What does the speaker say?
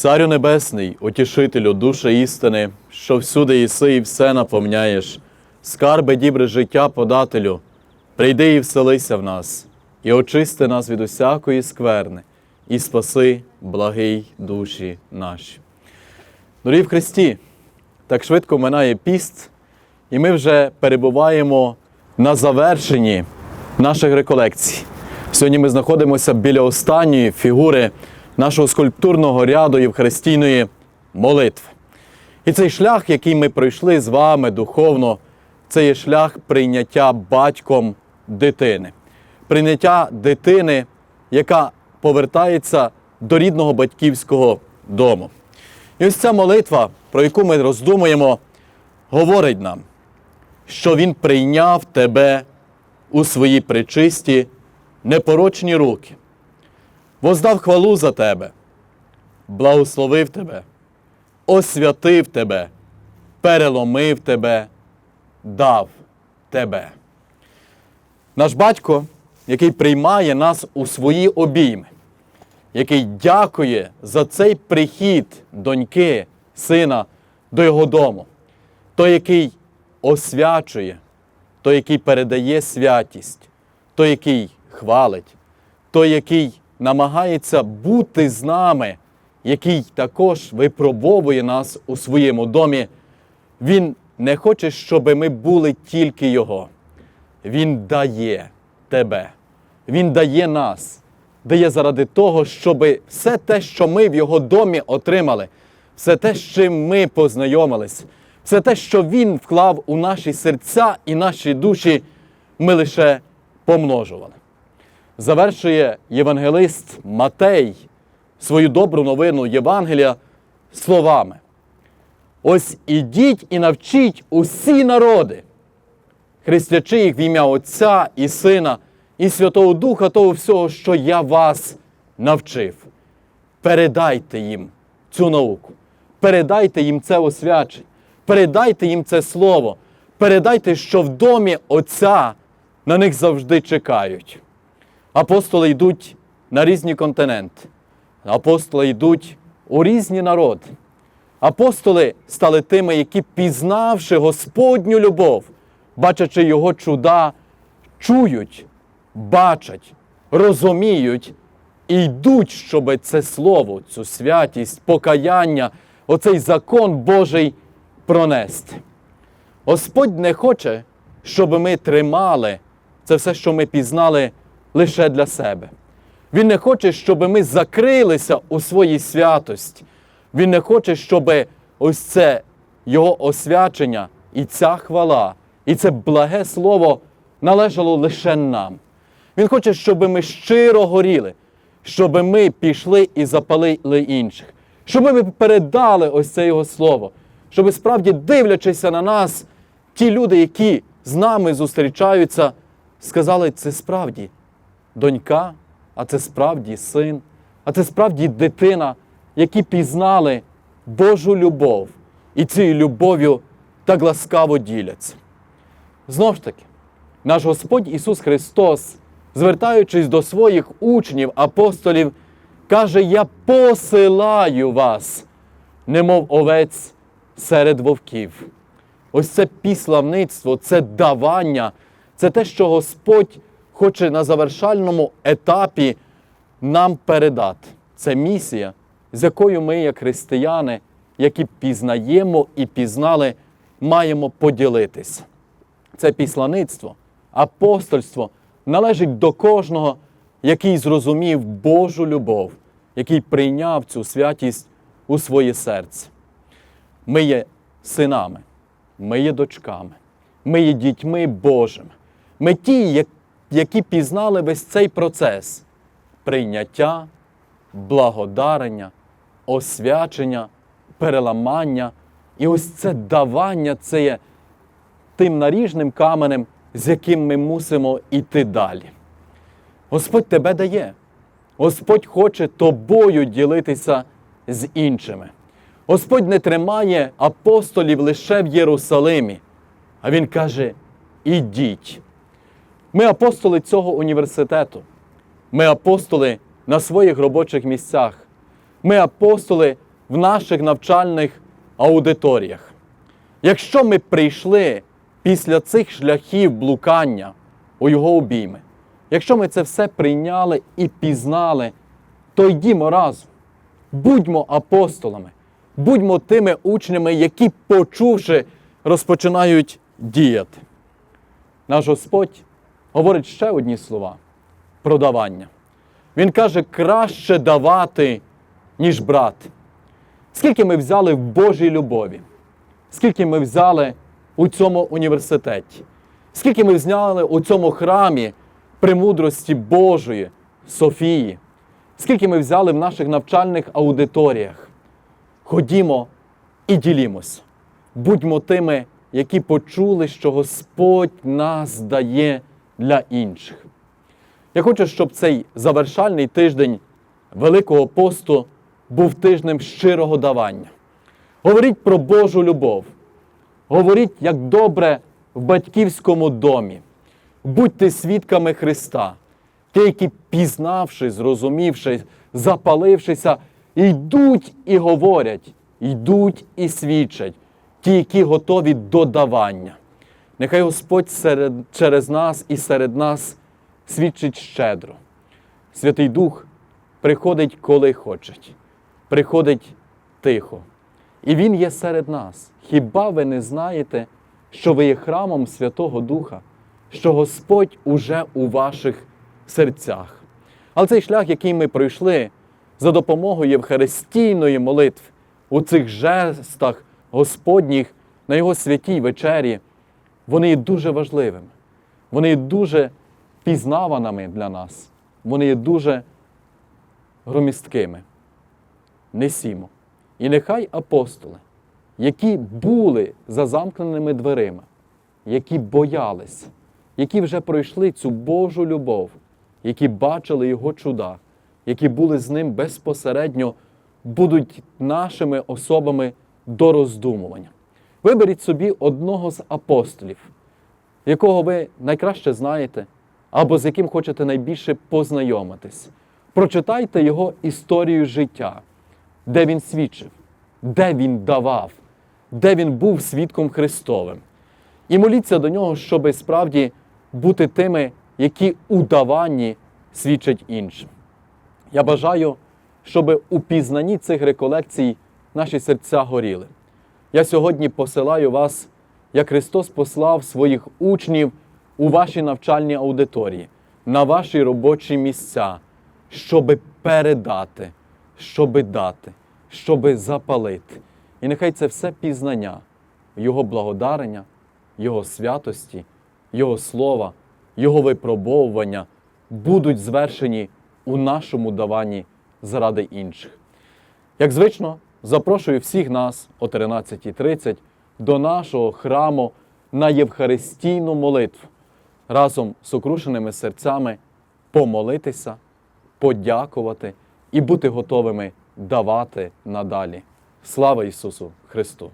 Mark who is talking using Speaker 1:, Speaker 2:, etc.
Speaker 1: Царю Небесний, утішителю душі істини, що всюди єси і все наповняєш, скарби дібре життя подателю, прийди і вселися в нас, і очисти нас від усякої скверни, і спаси, благий душі наші. Дорогі в Христі, так швидко минає піст, і ми вже перебуваємо на завершенні наших реколекцій. Сьогодні ми знаходимося біля останньої фігури нашого скульптурного ряду Євхаристійної молитви. І цей шлях, який ми пройшли з вами духовно, це є шлях прийняття батьком дитини. Прийняття дитини, яка повертається до рідного батьківського дому. І ось ця молитва, про яку ми роздумуємо, говорить нам, що Він прийняв тебе у свої причисті непорочні руки, воздав хвалу за тебе, благословив тебе, освятив тебе, переломив тебе, дав тебе. Наш батько, який приймає нас у свої обійми, який дякує за цей прихід доньки, сина до його дому, той, який освячує, той, який передає святість, той, який хвалить, той, який намагається бути з нами, який також випробовує нас у своєму домі, він не хоче, щоб ми були тільки Його. Він дає тебе, Він дає нас, дає заради того, щоб все те, що ми в Його домі отримали, все те, з чим ми познайомились, все те, що Він вклав у наші серця і наші душі, ми лише помножували. Завершує євангелист Матей свою добру новину Євангелія словами. Ось ідіть і навчіть усі народи, хрестячи їх в ім'я Отця і Сина, і Святого Духа того всього, що я вас навчив. Передайте їм цю науку, передайте їм це освячення, передайте їм це слово, передайте, що в домі Отця на них завжди чекають. Апостоли йдуть на різні континенти, апостоли йдуть у різні народи. Апостоли стали тими, які, пізнавши Господню любов, бачачи Його чуда, чують, бачать, розуміють і йдуть, щоб це слово, цю святість, покаяння, оцей закон Божий пронести. Господь не хоче, щоб ми тримали це все, що ми пізнали, лише для себе. Він не хоче, щоб ми закрилися у своїй святості. Він не хоче, щоб ось це Його освячення і ця хвала, і це благе слово належало лише нам. Він хоче, щоб ми щиро горіли, щоб ми пішли і запалили інших, щоб ми передали ось це Його слово, щоб справді, дивлячися на нас, ті люди, які з нами зустрічаються, сказали, це справді донька, а це справді син, а це справді дитина, які пізнали Божу любов і цією любов'ю так ласкаво діляться. Знову ж таки, наш Господь Ісус Христос, звертаючись до своїх учнів, апостолів, каже: Я посилаю вас, немов овець серед вовків. Ось це піславництво, це давання, це те, що Господь хоче на завершальному етапі нам передати. Це місія, з якою ми, як християни, які пізнаємо і пізнали, маємо поділитися. Це післаництво, апостольство належить до кожного, який зрозумів Божу любов, який прийняв цю святість у своє серце. Ми є синами, ми є дочками, ми є дітьми Божими. Ми ті, які пізнали весь цей процес прийняття, благодарення, освячення, переламання. І ось це давання це є тим наріжним каменем, з яким ми мусимо йти далі. Господь тебе дає. Господь хоче тобою ділитися з іншими. Господь не тримає апостолів лише в Єрусалимі, а Він каже: ідіть. Ми апостоли цього університету. Ми апостоли на своїх робочих місцях. Ми апостоли в наших навчальних аудиторіях. Якщо ми прийшли після цих шляхів блукання у його обійми, якщо ми це все прийняли і пізнали, то йдімо разом. Будьмо апостолами, будьмо тими учнями, які, почувши, розпочинають діяти. Наш Господь говорить ще одні слова про давання. Він каже, краще давати, ніж брати. Скільки ми взяли в Божій любові, скільки ми взяли у цьому університеті, скільки ми взяли у цьому храмі премудрості Божої, Софії, скільки ми взяли в наших навчальних аудиторіях. Ходімо і ділімося. Будьмо тими, які почули, що Господь нас дає для інших. Я хочу, щоб цей завершальний тиждень Великого посту був тижнем щирого давання. Говоріть про Божу любов. Говоріть, як добре в батьківському домі. Будьте свідками Христа, ті, які, пізнавши, зрозумівши, запалившися, йдуть і говорять, йдуть і свідчать, ті, які готові до давання. Нехай Господь серед, через нас і серед нас свідчить щедро. Святий Дух приходить, коли хоче, приходить тихо. І Він є серед нас. Хіба ви не знаєте, що ви є храмом Святого Духа, що Господь уже у ваших серцях? Але цей шлях, який ми пройшли за допомогою Євхаристійної молитви у цих жестах Господніх на Його святій вечері, вони є дуже важливими. Вони є дуже пізнаваними для нас. Вони є дуже громісткими. Несімо. І нехай апостоли, які були за замкненими дверима, які боялись, які вже пройшли цю Божу любов, які бачили Його чуда, які були з ним безпосередньо, будуть нашими особами до роздумування. Виберіть собі одного з апостолів, якого ви найкраще знаєте, або з яким хочете найбільше познайомитись. Прочитайте його історію життя, де він свідчив, де він давав, де він був свідком Христовим. І моліться до нього, щоб справді бути тими, які у даванні свідчать іншим. Я бажаю, щоб у пізнанні цих реколекцій наші серця горіли. Я сьогодні посилаю вас, як Христос послав своїх учнів у ваші навчальні аудиторії, на ваші робочі місця, щоби передати, щоби дати, щоби запалити. І нехай це все пізнання, Його благодарення, Його святості, Його слова, Його випробовування будуть звершені у нашому даванні заради інших. Як звично, запрошую всіх нас о 13.30 до нашого храму на Євхаристійну молитву разом з окрушеними серцями помолитися, подякувати і бути готовими давати надалі. Слава Ісусу Христу!